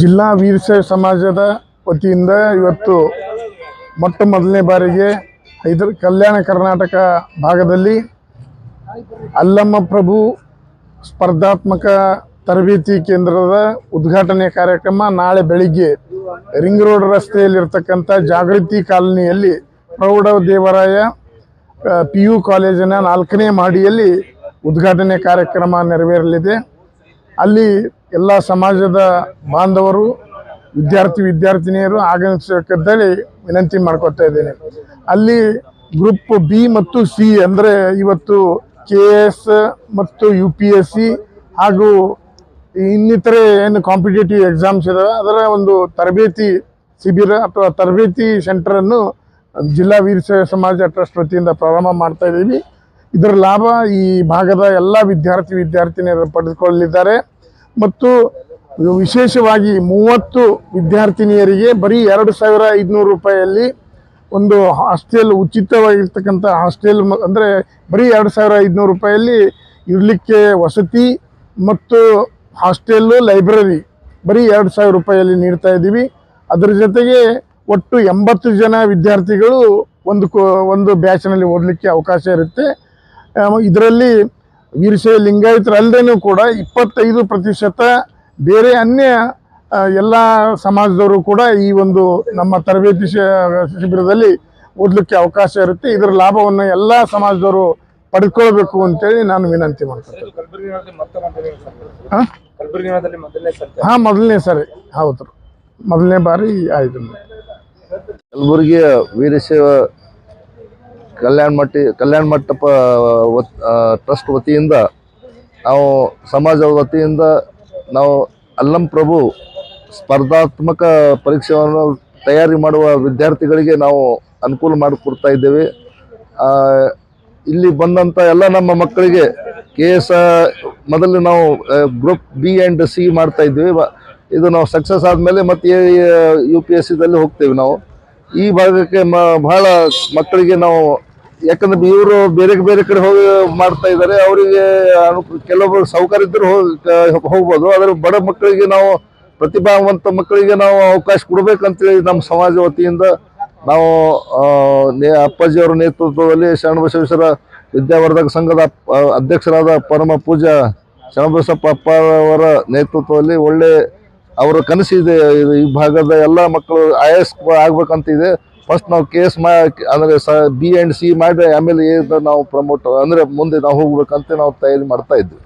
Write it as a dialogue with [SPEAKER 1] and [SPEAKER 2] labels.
[SPEAKER 1] ಜಿಲ್ಲಾ ವೀರಶೈವ ಸಮಾಜದ ವತಿಯಿಂದ ಇವತ್ತು ಮೊಟ್ಟ ಮೊದಲನೇ ಬಾರಿಗೆ ಹೈದರ್ ಕಲ್ಯಾಣ ಕರ್ನಾಟಕ ಭಾಗದಲ್ಲಿ ಅಲ್ಲಮ್ಮ ಪ್ರಭು ಸ್ಪರ್ಧಾತ್ಮಕ ತರಬೇತಿ ಕೇಂದ್ರದ ಉದ್ಘಾಟನೆ ಕಾರ್ಯಕ್ರಮ ನಾಳೆ ಬೆಳಿಗ್ಗೆ ರಿಂಗ್ ರೋಡ್ ರಸ್ತೆಯಲ್ಲಿರ್ತಕ್ಕಂಥ ಜಾಗೃತಿ ಕಾಲನಿಯಲ್ಲಿ ಪ್ರೌಢ ದೇವರಾಯ ಪಿ ಯು ಕಾಲೇಜಿನ ನಾಲ್ಕನೇ ಮಹಡಿಯಲ್ಲಿ ಉದ್ಘಾಟನೆ ಕಾರ್ಯಕ್ರಮ ನೆರವೇರಲಿದೆ. ಅಲ್ಲಿ ಎಲ್ಲ ಸಮಾಜದ ಬಾಂಧವರು, ವಿದ್ಯಾರ್ಥಿ ವಿದ್ಯಾರ್ಥಿನಿಯರು ಆಗಮಿಸಬೇಕಂತೇಳಿ ವಿನಂತಿ ಮಾಡ್ಕೊತಾ ಇದ್ದೇನೆ. ಅಲ್ಲಿ ಗ್ರೂಪ್ ಬಿ ಮತ್ತು ಸಿ ಅಂದರೆ ಇವತ್ತು ಕೆ ಎಸ್ ಮತ್ತು ಯು ಪಿ ಎಸ್ ಸಿ ಹಾಗೂ ಇನ್ನಿತರೆ ಏನು ಕಾಂಪಿಟೇಟಿವ್ ಎಕ್ಸಾಮ್ಸ್ ಇದಾವೆ. ಅದರ ಒಂದು ತರಬೇತಿ ಶಿಬಿರ ಅಥವಾ ತರಬೇತಿ ಸೆಂಟರನ್ನು ಜಿಲ್ಲಾ ವೀರಶೈವ ಸಮಾಜ ಟ್ರಸ್ಟ್ ವತಿಯಿಂದ ಪ್ರಾರಂಭ ಮಾಡ್ತಾ ಇದ್ದೀವಿ. ಇದರ ಲಾಭ ಈ ಭಾಗದ ಎಲ್ಲ ವಿದ್ಯಾರ್ಥಿ ವಿದ್ಯಾರ್ಥಿನಿಯರು ಪಡೆದುಕೊಳ್ಳಲಿದ್ದಾರೆ. ಮತ್ತು ವಿಶೇಷವಾಗಿ ಮೂವತ್ತು ವಿದ್ಯಾರ್ಥಿನಿಯರಿಗೆ ಬರೀ ಎರಡು ಸಾವಿರ ಐದುನೂರು ರೂಪಾಯಿಯಲ್ಲಿ ಒಂದು ಹಾಸ್ಟೆಲ್ ಉಚಿತವಾಗಿರ್ತಕ್ಕಂಥ ಹಾಸ್ಟೆಲ್ ಅಂದರೆ ಬರೀ ಎರಡು ಸಾವಿರ ಐದುನೂರು ರೂಪಾಯಿಯಲ್ಲಿ ಇರಲಿಕ್ಕೆ ವಸತಿ ಮತ್ತು ಹಾಸ್ಟೆಲ್ಲು ಲೈಬ್ರರಿ ಬರೀ ಎರಡು ಸಾವಿರ ರೂಪಾಯಿಯಲ್ಲಿ ನೀಡ್ತಾ ಇದ್ದೀವಿ. ಅದರ ಜೊತೆಗೆ ಒಟ್ಟು ಎಂಬತ್ತು ಜನ ವಿದ್ಯಾರ್ಥಿಗಳು ಒಂದು ಕೋ ಒಂದು ಬ್ಯಾಚ್ನಲ್ಲಿ ಓದಲಿಕ್ಕೆ ಅವಕಾಶ ಇರುತ್ತೆ. ಇದರಲ್ಲಿ ವೀರಶೈವ ಲಿಂಗಾಯತರಲ್ಲದೇನೂ ಕೂಡ ಇಪ್ಪತ್ತೈದು ಪ್ರತಿಶತ ಬೇರೆ ಅನ್ಯ ಎಲ್ಲ ಸಮಾಜದವರು ಕೂಡ ಈ ಒಂದು ನಮ್ಮ ತರಬೇತಿ ಶಿಬಿರದಲ್ಲಿ ಓದಲಿಕ್ಕೆ ಅವಕಾಶ ಇರುತ್ತೆ. ಇದರ ಲಾಭವನ್ನು ಎಲ್ಲ ಸಮಾಜದವರು ಪಡ್ಕೊಳ್ಬೇಕು ಅಂತೇಳಿ ನಾನು ವಿನಂತಿ ಮಾಡ್ತೇನೆ ಹಾಂ
[SPEAKER 2] ಮೊದಲನೇ
[SPEAKER 1] ಸರಿ. ಹೌದು. ಮೊದಲನೇ ಬಾರಿ ಆಯ್ತು.
[SPEAKER 3] ಕಲಬುರಗಿಯ ವೀರಶೈವ ಕಲ್ಯಾಣ ಮಟ್ಟಿ, ಕಲ್ಯಾಣ ಮಂಟಪ ಟ್ರಸ್ಟ್ ವತಿಯಿಂದ ನಾವು ಸಮಾಜದ ವತಿಯಿಂದ ನಾವು ಅಲ್ಲಂ ಪ್ರಭು ಸ್ಪರ್ಧಾತ್ಮಕ ಪರೀಕ್ಷೆಯನ್ನು ತಯಾರಿ ಮಾಡುವ ವಿದ್ಯಾರ್ಥಿಗಳಿಗೆ ನಾವು ಅನುಕೂಲ ಮಾಡಿಕೊಡ್ತಾ ಇದ್ದೇವೆ. ಇಲ್ಲಿ ಬಂದಂಥ ಎಲ್ಲ ನಮ್ಮ ಮಕ್ಕಳಿಗೆ ಕೆ ಎಸ್ ಮೊದಲು ನಾವು ಗ್ರೂಪ್ ಬಿ ಆ್ಯಂಡ್ ಸಿ ಮಾಡ್ತಾ ಇದ್ವಿ ಇದು ನಾವು ಸಕ್ಸಸ್ ಆದಮೇಲೆ ಮತ್ತೆ ಯು ಪಿ ಎಸ್ ಸಿದಲ್ಲಿ ಹೋಗ್ತೇವೆ ನಾವು. ಈ ಭಾಗಕ್ಕೆ ಮ ಭಾಳ ಮಕ್ಕಳಿಗೆ ನಾವು ಯಾಕಂದ್ರೆ ಇವರು ಬೇರೆ ಬೇರೆ ಕಡೆ ಹೋಗಿ ಮಾಡ್ತಾ ಇದ್ದಾರೆ ಅವರಿಗೆ ಕೆಲವೊಬ್ಬರು ಸೌಕರ್ಯ ಇದ್ದರೂ ಹೋಗಿ ಹೋಗ್ಬೋದು, ಆದರೆ ಬಡ ಮಕ್ಕಳಿಗೆ ನಾವು ಪ್ರತಿಭಾವಂತ ಮಕ್ಕಳಿಗೆ ನಾವು ಅವಕಾಶ ಕೊಡ್ಬೇಕಂತೇಳಿ ನಮ್ಮ ಸಮಾಜ ವತಿಯಿಂದ ನಾವು ಅಪ್ಪಾಜಿಯವರ ನೇತೃತ್ವದಲ್ಲಿ ಶರಣಬಸವೇಶ್ವರ ವಿದ್ಯಾವರ್ಧಕ ಸಂಘದ ಅಧ್ಯಕ್ಷರಾದ ಪರಮ ಪೂಜಾ ಶರಣಬಸಪ್ಪ ಅಪ್ಪ ಅವರ ನೇತೃತ್ವದಲ್ಲಿ ಒಳ್ಳೆ ಅವರ ಕನಸಿದೆ, ಈ ಭಾಗದ ಎಲ್ಲ ಮಕ್ಕಳು ಐ ಆಗ್ಬೇಕಂತಿದೆ. ಫಸ್ಟ್ ನಾವು ಕೇಸ್ ಮಾ, ಅಂದರೆ ಸ ಬಿ ಆ್ಯಂಡ್ ಸಿ ಮಾಡಿ ಆಮೇಲೆ ನಾವು ಪ್ರಮೋಟ್ ಅಂದರೆ ಮುಂದೆ ನಾವು ಹೋಗ್ಬೇಕಂತ ನಾವು ತಯಾರಿ ಮಾಡ್ತಾ ಇದ್ವಿ.